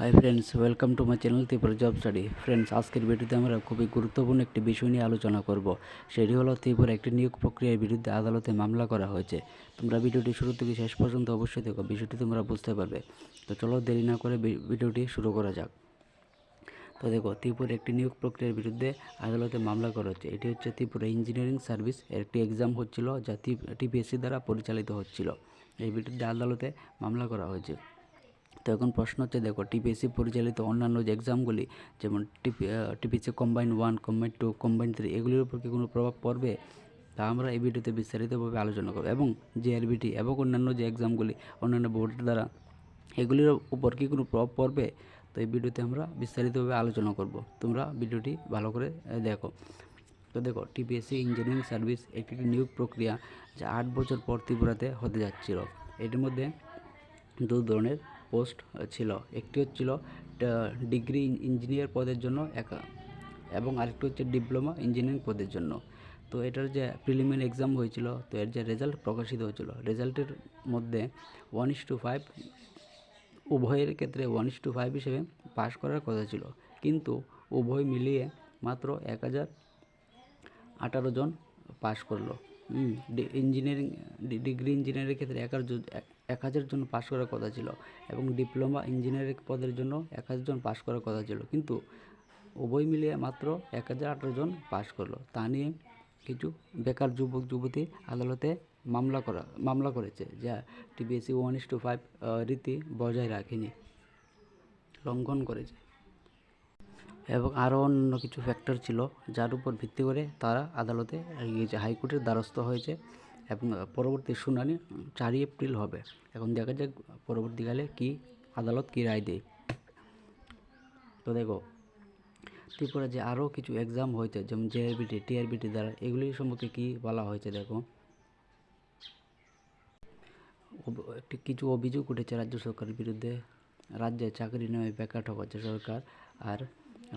Hi friends welcome to my channel Tripura job study friends আজকের ভিডিওতে আমরা খুবই গুরুত্বপূর্ণ একটি বিষয় নিয়ে আলোচনা করব। সেটি হলো ত্রিপুরা একটি নিয়োগ প্রক্রিয়ার বিরুদ্ধে আদালতে মামলা করা হয়েছে। তোমরা ভিডিওটি শুরু থেকে শেষ পর্যন্ত অবশ্যই দেখো, বিষয়টি তোমরা বুঝতে পারবে। তো চলো দেরি না করে ভিডিওটি শুরু করা যাক। তো দেখো ত্রিপুরা একটি নিয়োগ প্রক্রিয়ার বিরুদ্ধে আদালতে মামলা করা হচ্ছে। এটি হচ্ছে ত্রিপুরা ইঞ্জিনিয়ারিং সার্ভিস একটি এক্সাম হচ্ছিল, যা টিপিএসসি দ্বারা পরিচালিত হচ্ছিল। এই বিরুদ্ধে আদালতে মামলা করা হয়েছে। তো এখন প্রশ্ন হচ্ছে, দেখো টিপিএসসি পরিচালিত অন্যান্য যে এক্সামগুলি যেমন TP TPSC combine one combine two combine three এগুলির উপর কি কোনো প্রভাব পড়বে? তা আমরা এই ভিডিওতে বিস্তারিতভাবে আলোচনা করব। এবং জেআরবিটি এবং অন্যান্য যে এক্সামগুলি অন্যান্য বোর্ডের দ্বারা, এগুলির উপর কি কোনো প্রভাব পড়বে? তো এই ভিডিওতে আমরা বিস্তারিতভাবে আলোচনা করব। তোমরা ভিডিওটি ভালো করে দেখো। তো দেখো টিপিএসসি ইঞ্জিনিয়ারিং সার্ভিস একটি নিয়োগ প্রক্রিয়া যা আট বছর পর ত্রিপুরাতে হতে যাচ্ছিল। এটির মধ্যে দু ধরনের পোস্ট ছিল। একটি হচ্ছিল ডিগ্রি ইঞ্জিনিয়ার পদের জন্য একা, এবং আরেকটি হচ্ছে ডিপ্লোমা ইঞ্জিনিয়ারিং পদের জন্য। তো এটার যে প্রিলিমিনারি এক্সাম হয়েছিল, তো এর যে রেজাল্ট প্রকাশিত হয়েছিল, রেজাল্টের মধ্যে ওয়ান ইস টু ফাইভ উভয়ের ক্ষেত্রে ওয়ান ইস টু ফাইভ হিসেবে পাশ করার কথা ছিল। কিন্তু উভয় মিলিয়ে মাত্র এক হাজার আঠারো জন পাশ করল। ইঞ্জিনিয়ারিং ডিগ্রি ইঞ্জিনিয়ারিং ক্ষেত্রে এক হাজার জন- এক- হাজার জন পাশ করার কথা ছিল এবং ডিপ্লোমা ইঞ্জিনিয়ারিং পদের জন্য এক হাজার জন পাশ করার কথা ছিল। কিন্তু উভয় মিলিয়ে মাত্র এক হাজার আঠারো জন পাশ করল। তা নিয়ে কিছু বেকার যুবক, যুবতী আদালতে মামলা করা, মামলা করেছে, যা TBSC one is to five রীতি বজায় রাখেনি, লঙ্ঘন করেছে। এবং আরও অন্য কিছু ফ্যাক্টর ছিল, যার উপর ভিত্তি করে তারা আদালতে হাইকোর্টের দ্বারস্থ হয়েছে। এবং পরবর্তী শুনানি চারই এপ্রিল হবে। এখন দেখা যাক পরবর্তীকালে কি আদালত কী রায় দেয়। তো দেখো ত্রিপুরা যে আরও কিছু এক্সাম হয়েছে যেমন জেআরবিটি টিআরবিটি দ্বারা এগুলির সম্পর্কে কী বলা হয়েছে দেখো? একটি কিছু অভিযোগ উঠেছে রাজ্য সরকারের বিরুদ্ধে। রাজ্যে চাকরি নেওয়ায় বেকার ঠকাচ্ছে সরকার, আর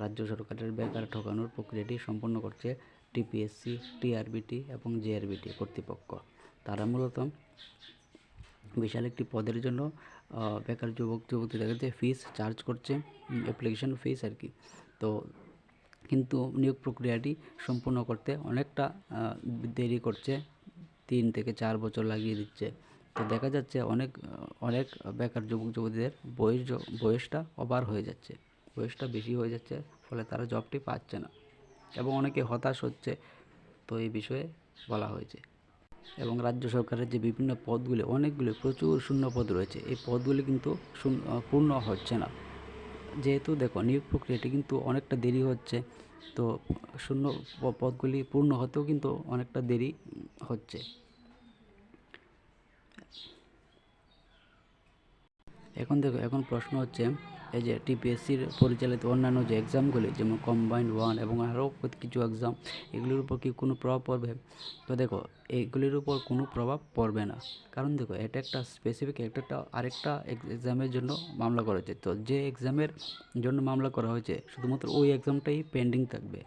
রাজ্য সরকারের বেকার ঠকানোর প্রক্রিয়াটি সম্পন্ন করছে টিপিএসসি, টিআরবিটি এবং জেআরবিটি কর্তৃপক্ষ। তারা মূলত বিশাল একটি পদের জন্য বেকার যুবক, যুবতীদের কাছে ফিস চার্জ করছে অ্যাপ্লিকেশন ফিস আর কি। তো কিন্তু নিয়োগ প্রক্রিয়াটি সম্পূর্ণ করতে অনেকটা দেরি করছে, তিন থেকে চার বছর লাগিয়ে দিচ্ছে। তো দেখা যাচ্ছে অনেক অনেক বেকার যুবক, যুবতীদের বয়স, বয়সটা ওভার হয়ে যাচ্ছে। বয়সটা বেশি হয়ে যাচ্ছে, ফলে তারা জবটি পাচ্ছে না। এবং অনেকে হতাশ হচ্ছে। তো এই বিষয়ে বলা হয়েছে। এবং রাজ্য সরকারের যে বিভিন্ন পদগুলি, অনেকগুলি প্রচুর শূন্য পদ রয়েছে। এই পদগুলি কিন্তু পূর্ণ হচ্ছে না। যেহেতু দেখো, নিয়োগ প্রক্রিয়াটি কিন্তু অনেকটা দেরি হচ্ছে, তো শূন্য পদগুলি পূর্ণ হতেও কিন্তু অনেকটা দেরি হচ্ছে। এখন দেখো, এখন প্রশ্ন হচ্ছে এই যে টিপিএসসির পরিচালিত অন্যান্য যে এক্সামগুলি যেমন কম্বাইন্ড ওয়ান এবং আরও কিছু এক্সাম এগুলির উপর কি কোনো প্রভাব পড়বে? তো দেখো এইগুলির উপর কোনো প্রভাব পড়বে না। কারণ দেখো, এটা একটা স্পেসিফিক একটা একটা আরেকটা এক্সামের জন্য মামলা করা হয়েছে। তো যে এক্সামের জন্য মামলা করা হয়েছে, শুধুমাত্র ওই এক্সামটাই পেন্ডিং থাকবে।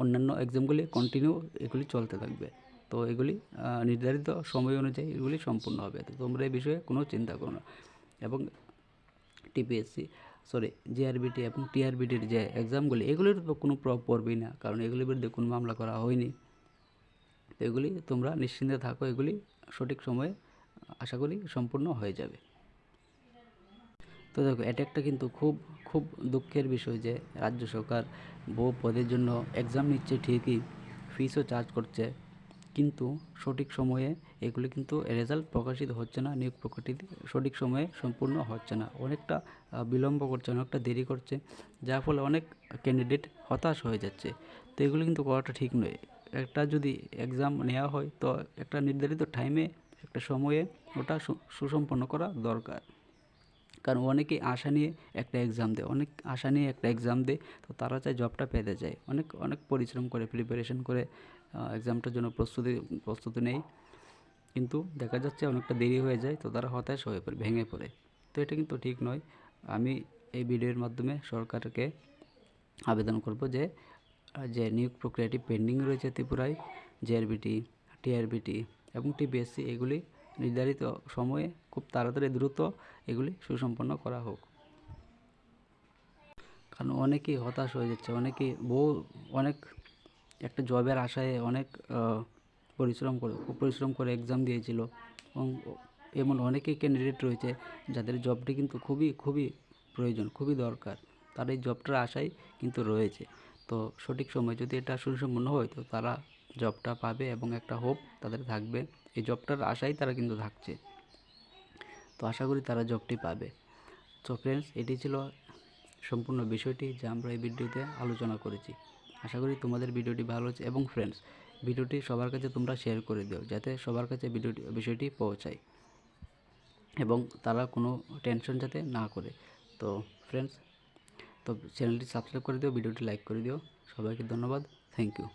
অন্যান্য এক্সামগুলি কন্টিনিউ এগুলি চলতে থাকবে। তো এগুলি নির্ধারিত সময় অনুযায়ী এগুলি সম্পূর্ণ হবে। তো তোমরা এই বিষয়ে কোনো চিন্তা করো না। এবং টিপিএসসি সরি জিআরবিটি এবং টিআরবিটির যে এক্সামগুলি এগুলির কোনো প্রভাব পড়বেই না, কারণ এগুলির বিরুদ্ধে কোনো মামলা করা হয়নি। তো এগুলি তোমরা নিশ্চিন্তে থাকো, এগুলি সঠিক সময়ে আশা করি সম্পূর্ণ হয়ে যাবে। তো দেখো, এটা একটা কিন্তু খুব খুব দুঃখের বিষয় যে রাজ্য সরকার বহু পদের জন্য এক্সাম নিচ্ছে ঠিকই ফিসও চার্জ করছে। কিন্তু সঠিক সময়ে এগুলি কিন্তু রেজাল্ট প্রকাশিত হচ্ছে না, নিয়োগ প্রক্রিয়াটি সঠিক সময়ে সম্পূর্ণ হচ্ছে না। অনেকটা বিলম্ব করছে, অনেকটা দেরি করছে, যার ফলে অনেক ক্যান্ডিডেট হতাশ হয়ে যাচ্ছে। তো এগুলি কিন্তু করাটা ঠিক নয়। একটা যদি এক্সাম নেওয়া হয়, তো একটা নির্ধারিত টাইমে একটা সময়ে ওটা সুসম্পন্ন করা দরকার। কারণ অনেকেই আশা নিয়ে একটা এক্সাম দেয়, অনেক আশা নিয়ে একটা এক্সাম দেয়, তো তারা চায় জবটা পেতে চায়। অনেক অনেক পরিশ্রম করে প্রিপারেশন করে এক্সামটার জন্য প্রস্তুতি প্রস্তুতি নেয়। কিন্তু দেখা যাচ্ছে অনেকটা দেরি হয়ে যায়, তো তারা হতাশ হয়ে পড়ে, ভেঙে পড়ে। তো এটা কিন্তু ঠিক নয়। আমি এই ভিডিওর মাধ্যমে সরকারকে আবেদন করব যে যে নিয়োগ প্রক্রিয়াটি পেন্ডিং রয়েছে ত্রিপুরায় জেআরবিটি টিআরবিটি এবং টিবিএসসি এগুলি নির্ধারিত সময়ে খুব তাড়াতাড়ি দ্রুত এগুলি সুসম্পন্ন করা হোক। কারণ অনেকেই হতাশ হয়ে যাচ্ছে, অনেকেই বহু, অনেক একটা জবের আশায় অনেক পরিশ্রম করে পরিশ্রম করে এক্সাম দিয়েছিল এবং এমন অনেকেই ক্যান্ডিডেট রয়েছে যাদের জবটি কিন্তু খুবই খুবই প্রয়োজন, খুবই দরকার। তার এই জবটার আশায় কিন্তু রয়েছে। তো সঠিক সময় যদি এটা সুসম্পন্ন হয়, তো তারা জবটা পাবে এবং একটা হোপ তাদের থাকবে। এই জবটার আশায় তারা কিন্তু থাকছে। তো আশা করি তারা জবটি পাবে। তো ফ্রেন্ডস এটি ছিল সম্পূর্ণ বিষয়টি যা আমরা এই ভিডিওতে আলোচনা করেছি। আশা করি তোমাদের ভিডিওটি ভালো হচ্ছে এবং ফ্রেন্ডস ভিডিওটি সবার কাছে তোমরা শেয়ার করে দিও যাতে সবার কাছে ভিডিওটি, বিষয়টি পৌঁছায় এবং তারা কোনো টেনশন যাতে না করে। তো ফ্রেন্ডস তো চ্যানেলটি সাবস্ক্রাইব করে দিও, ভিডিওটি লাইক করে দিও। সবাইকে ধন্যবাদ। Thank you